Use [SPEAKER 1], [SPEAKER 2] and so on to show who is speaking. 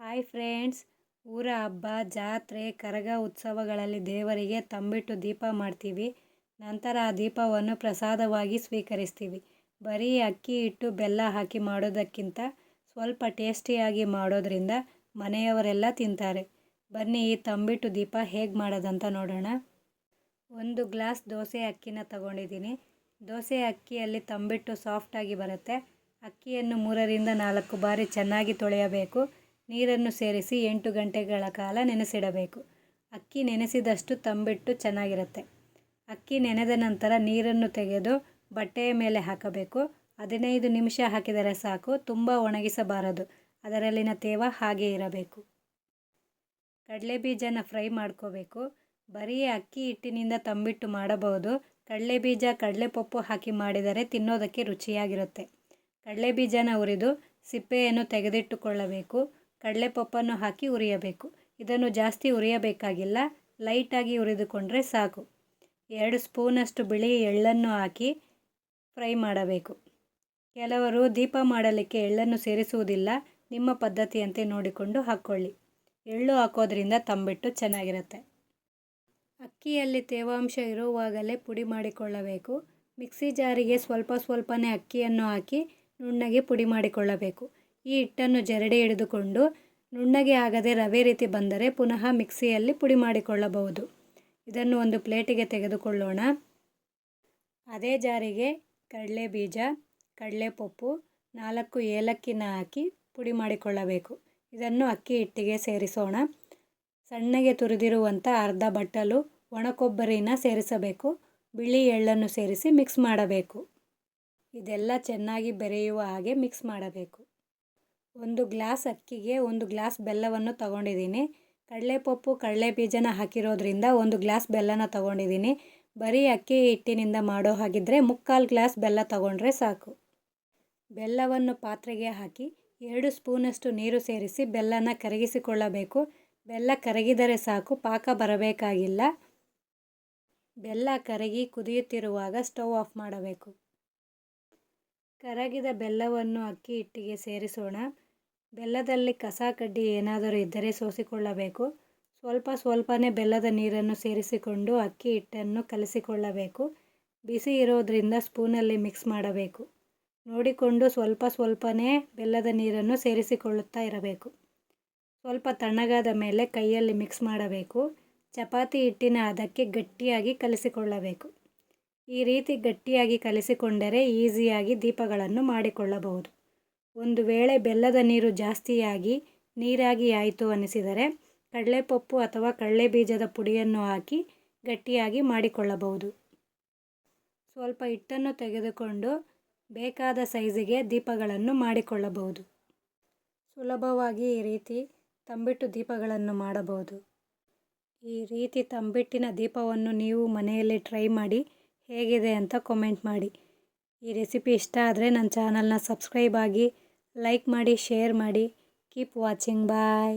[SPEAKER 1] Hi friends. ಊರ ಹಬ್ಬ, ಜಾತ್ರೆ, ಕರಗ ಉತ್ಸವಗಳಲ್ಲಿ ದೇವರಿಗೆ ತಂಬಿಟ್ಟು ದೀಪ ಮಾಡ್ತೀವಿ. ನಂತರ ಆ ದೀಪವನ್ನು ಪ್ರಸಾದವಾಗಿ ಸ್ವೀಕರಿಸ್ತೀವಿ. ಬರೀ ಅಕ್ಕಿ ಹಿಟ್ಟು ಬೆಲ್ಲ ಹಾಕಿ ಮಾಡೋದಕ್ಕಿಂತ ಸ್ವಲ್ಪ ಟೇಸ್ಟಿಯಾಗಿ ಮಾಡೋದರಿಂದ ಮನೆಯವರೆಲ್ಲ ತಿಂತಾರೆ. ಬನ್ನಿ, ಈ ತಂಬಿಟ್ಟು ದೀಪ ಹೇಗೆ ಮಾಡೋದಂತ ನೋಡೋಣ. ಒಂದು ಗ್ಲಾಸ್ ದೋಸೆ ಅಕ್ಕಿನ ತಗೊಂಡಿದ್ದೀನಿ. ದೋಸೆ ಅಕ್ಕಿಯಲ್ಲಿ ತಂಬಿಟ್ಟು ಸಾಫ್ಟಾಗಿ ಬರುತ್ತೆ. ಅಕ್ಕಿಯನ್ನು ಮೂರರಿಂದ ನಾಲ್ಕು ಬಾರಿ ಚೆನ್ನಾಗಿ ತೊಳೆಯಬೇಕು. ನೀರನ್ನು ಸೇರಿಸಿ ಎಂಟು ಗಂಟೆಗಳ ಕಾಲ ನೆನೆಸಿಡಬೇಕು. ಅಕ್ಕಿ ನೆನೆಸಿದಷ್ಟು ತಂಬಿಟ್ಟು ಚೆನ್ನಾಗಿರುತ್ತೆ. ಅಕ್ಕಿ ನೆನೆದ ನಂತರ ನೀರನ್ನು ತೆಗೆದು ಬಟ್ಟೆಯ ಮೇಲೆ ಹಾಕಬೇಕು. ಹದಿನೈದು ನಿಮಿಷ ಹಾಕಿದರೆ ಸಾಕು, ತುಂಬ ಒಣಗಿಸಬಾರದು. ಅದರಲ್ಲಿನ ತೇವ ಹಾಗೆ ಇರಬೇಕು. ಕಡಲೆ ಬೀಜನ ಫ್ರೈ ಮಾಡ್ಕೋಬೇಕು. ಬರೀ ಅಕ್ಕಿ ಹಿಟ್ಟಿನಿಂದ ತಂಬಿಟ್ಟು ಮಾಡಬಹುದು. ಕಡಲೆ ಬೀಜ ಕಡಲೆ ಪಪ್ಪು ಹಾಕಿ ಮಾಡಿದರೆ ತಿನ್ನೋದಕ್ಕೆ ರುಚಿಯಾಗಿರುತ್ತೆ. ಕಡಲೆ ಬೀಜನ ಹುರಿದು ಸಿಪ್ಪೆಯನ್ನು ತೆಗೆದಿಟ್ಟುಕೊಳ್ಳಬೇಕು. ಕಡಲೆಪಪ್ಪನ್ನು ಹಾಕಿ ಉರಿಯಬೇಕು ಇದನ್ನು ಜಾಸ್ತಿ ಉರಿಯಬೇಕಾಗಿಲ್ಲ ಲೈಟಾಗಿ ಹುರಿದುಕೊಂಡ್ರೆ ಸಾಕು. ಎರಡು ಸ್ಪೂನಷ್ಟು ಬಿಳಿ ಎಳ್ಳನ್ನು ಹಾಕಿ ಫ್ರೈ ಮಾಡಬೇಕು. ಕೆಲವರು ದೀಪ ಮಾಡಲಿಕ್ಕೆ ಎಳ್ಳನ್ನು ಸೇರಿಸುವುದಿಲ್ಲ. ನಿಮ್ಮ ಪದ್ಧತಿಯಂತೆ ನೋಡಿಕೊಂಡು ಹಾಕ್ಕೊಳ್ಳಿ ಎಳ್ಳು ಹಾಕೋದ್ರಿಂದ ತಂಬಿಟ್ಟು ಚೆನ್ನಾಗಿರುತ್ತೆ. ಅಕ್ಕಿಯಲ್ಲಿ ತೇವಾಂಶ ಇರುವಾಗಲೇ ಪುಡಿ ಮಾಡಿಕೊಳ್ಳಬೇಕು. ಮಿಕ್ಸಿ ಜಾರಿಗೆ ಸ್ವಲ್ಪ ಸ್ವಲ್ಪನೇ ಅಕ್ಕಿಯನ್ನು ಹಾಕಿ ನುಣ್ಣಗೆ ಪುಡಿ ಮಾಡಿಕೊಳ್ಳಬೇಕು. ಈ ಹಿಟ್ಟನ್ನು ಜರಡಿ ಹಿಡಿದುಕೊಂಡು ನುಣ್ಣಗೆ ಆಗದೆ ರವೆ ರೀತಿ ಬಂದರೆ ಪುನಃ ಮಿಕ್ಸಿಯಲ್ಲಿ ಪುಡಿ ಮಾಡಿಕೊಳ್ಳಬಹುದು. ಇದನ್ನು ಒಂದು ಪ್ಲೇಟಿಗೆ ತೆಗೆದುಕೊಳ್ಳೋಣ. ಅದೇ ಜಾರಿಗೆ ಕಡಲೆ ಬೀಜ ಕಡಲೆ ಕಡಲೆಪಪ್ಪು, ನಾಲ್ಕು ಏಲಕ್ಕಿನ ಹಾಕಿ ಪುಡಿ ಮಾಡಿಕೊಳ್ಳಬೇಕು. ಇದನ್ನು ಅಕ್ಕಿ ಹಿಟ್ಟಿಗೆ ಸೇರಿಸೋಣ. ಸಣ್ಣಗೆ ತುರಿದಿರುವಂಥ ಅರ್ಧ ಬಟ್ಟಲು ಒಣಕೊಬ್ಬರಿನ ಸೇರಿಸಬೇಕು. ಬಿಳಿ ಎಳ್ಳನ್ನು ಸೇರಿಸಿ ಮಿಕ್ಸ್ ಮಾಡಬೇಕು. ಇದೆಲ್ಲ ಚೆನ್ನಾಗಿ ಬೆರೆಯುವ ಹಾಗೆ ಮಿಕ್ಸ್ ಮಾಡಬೇಕು. ಒಂದು ಗ್ಲಾಸ್ ಅಕ್ಕಿಗೆ ಒಂದು ಗ್ಲಾಸ್ ಬೆಲ್ಲವನ್ನು ತಗೊಂಡಿದ್ದೀನಿ. ಕಡಲೆಪಪ್ಪು ಕಡಲೆ ಬೀಜನ ಹಾಕಿರೋದ್ರಿಂದ ಒಂದು ಗ್ಲಾಸ್ ಬೆಲ್ಲನ ತಗೊಂಡಿದ್ದೀನಿ. ಬರೀ ಅಕ್ಕಿ ಹಿಟ್ಟಿನಿಂದ ಮಾಡೋ ಹಾಗಿದ್ದರೆ ಮುಕ್ಕಾಲು ಗ್ಲಾಸ್ ಬೆಲ್ಲ ತಗೊಂಡ್ರೆ ಸಾಕು. ಬೆಲ್ಲವನ್ನು ಪಾತ್ರೆಗೆ ಹಾಕಿ ಎರಡು ಸ್ಪೂನಷ್ಟು ನೀರು ಸೇರಿಸಿ ಬೆಲ್ಲನ ಕರಗಿಸಿಕೊಳ್ಳಬೇಕು. ಬೆಲ್ಲ ಕರಗಿದರೆ ಸಾಕು, ಪಾಕ ಬರಬೇಕಾಗಿಲ್ಲ. ಬೆಲ್ಲ ಕರಗಿ ಕುದಿಯುತ್ತಿರುವಾಗ ಸ್ಟವ್ ಆಫ್ ಮಾಡಬೇಕು. ಕರಗಿದ ಬೆಲ್ಲವನ್ನು ಅಕ್ಕಿ ಹಿಟ್ಟಿಗೆ ಸೇರಿಸೋಣ. ಬೆಲ್ಲದಲ್ಲಿ ಕಸ ಕಡ್ಡಿ ಏನಾದರೂ ಇದ್ದರೆ ಸೋಸಿಕೊಳ್ಳಬೇಕು. ಸ್ವಲ್ಪ ಸ್ವಲ್ಪನೇ ಬೆಲ್ಲದ ನೀರನ್ನು ಸೇರಿಸಿಕೊಂಡು ಅಕ್ಕಿ ಹಿಟ್ಟನ್ನು ಕಲಸಿಕೊಳ್ಳಬೇಕು. ಬಿಸಿ ಇರೋದ್ರಿಂದ ಸ್ಪೂನಲ್ಲಿ ಮಿಕ್ಸ್ ಮಾಡಬೇಕು. ನೋಡಿಕೊಂಡು ಸ್ವಲ್ಪ ಸ್ವಲ್ಪನೇ ಬೆಲ್ಲದ ನೀರನ್ನು ಸೇರಿಸಿಕೊಳ್ಳುತ್ತಾ ಇರಬೇಕು. ಸ್ವಲ್ಪ ತಣ್ಣಗಾದ ಮೇಲೆ ಕೈಯಲ್ಲಿ ಮಿಕ್ಸ್ ಮಾಡಬೇಕು. ಚಪಾತಿ ಹಿಟ್ಟಿನ ಅದಕ್ಕೆ ಗಟ್ಟಿಯಾಗಿ ಕಲಿಸಿಕೊಳ್ಳಬೇಕು. ಈ ರೀತಿ ಗಟ್ಟಿಯಾಗಿ ಕಲಿಸಿಕೊಂಡರೆ ಈಸಿಯಾಗಿ ದೀಪಗಳನ್ನು ಮಾಡಿಕೊಳ್ಳಬಹುದು. ಒಂದು ವೇಳೆ ಬೆಲ್ಲದ ನೀರು ಜಾಸ್ತಿಯಾಗಿ ನೀರಾಗಿ ಆಯಿತು ಅನಿಸಿದರೆ ಕಡಲೆಪಪ್ಪು ಅಥವಾ ಕಡಲೆ ಬೀಜದ ಪುಡಿಯನ್ನು ಹಾಕಿ ಗಟ್ಟಿಯಾಗಿ ಮಾಡಿಕೊಳ್ಳಬಹುದು. ಸ್ವಲ್ಪ ಹಿಟ್ಟನ್ನು ತೆಗೆದುಕೊಂಡು ಬೇಕಾದ ಸೈಜಿಗೆ ದೀಪಗಳನ್ನು ಮಾಡಿಕೊಳ್ಳಬಹುದು. ಸುಲಭವಾಗಿ ಈ ರೀತಿ ತಂಬಿಟ್ಟು ದೀಪಗಳನ್ನು ಮಾಡಬಹುದು. ಈ ರೀತಿ ತಂಬಿಟ್ಟಿನ ದೀಪವನ್ನು ನೀವು ಮನೆಯಲ್ಲಿ ಟ್ರೈ ಮಾಡಿ ಹೇಗಿದೆ ಅಂತ ಕಾಮೆಂಟ್ ಮಾಡಿ. ಈ ರೆಸಿಪಿ ಇಷ್ಟ ಆದರೆ ನನ್ನ ಚಾನಲ್ನ ಸಬ್ಸ್ಕ್ರೈಬ್ ಆಗಿ ಲೈಕ್ ಮಾಡಿ ಶೇರ್ ಮಾಡಿ. Keep watching bye